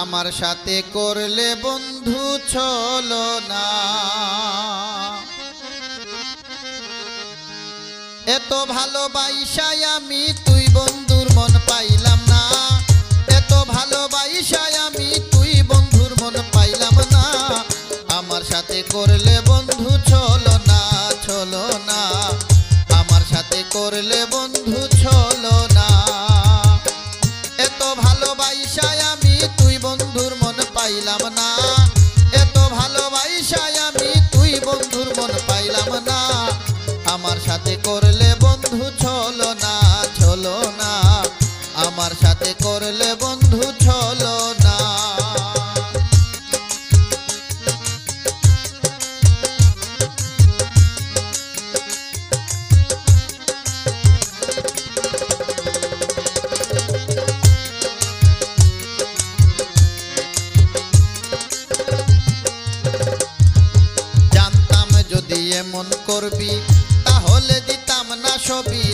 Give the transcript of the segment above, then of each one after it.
আমার সাথে করলে বন্ধু চলো না। এত ভালোবাসায় আমি তুই বন্ধুর মন পাইলাম না। এত ভালোবাসায় আমি তুই বন্ধুর মন পাইলাম না। আমার সাথে করলে বন্ধুর মন পাইলাম না। এত ভালোবাসাই আমি তুই বন্ধুর মন পাইলাম না। আমার সাথে করলে বন্ধু চলো না চলো না আমার সাথে করলে বন্ধু করবি? তাহলে দিতাম না ছবি।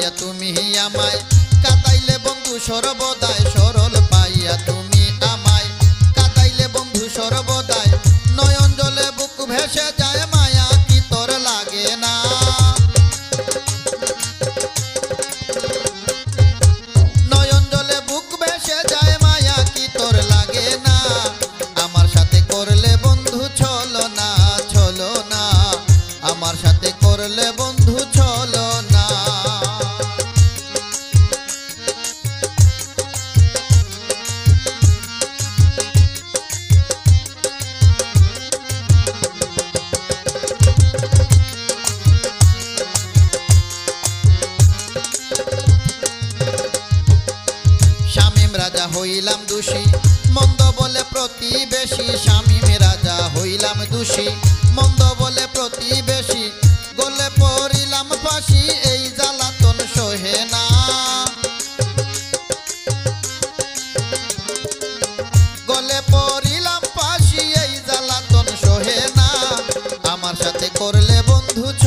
পাইয়া তুমি আমায়। কাটাইলে বন্ধু সর্বদায় সরল পাইয়া তুমি আমায়। কাটাইলে বন্ধু সর্বদায় নয়ন জলে বুক ভেসে যায়, মায়া কি তোর লাগে না? নয়ন জলে বুক ভেসে যায়, মায়া কি তোর লাগে না? আমার সাথে করলে রাজা হইলাম দোষী। মন্দ বলে প্রতিবেশী স্বামী মে রাজা হইলাম দোষী। মন্দ বলে প্রতিবেশী, গলে পড়িলাম ফাঁসি, এই জ্বালাতন সহে না। গলে পড়িলাম ফাঁসি, এই জ্বালাতন সহে না। আমার সাথে করলে বন্ধু ছ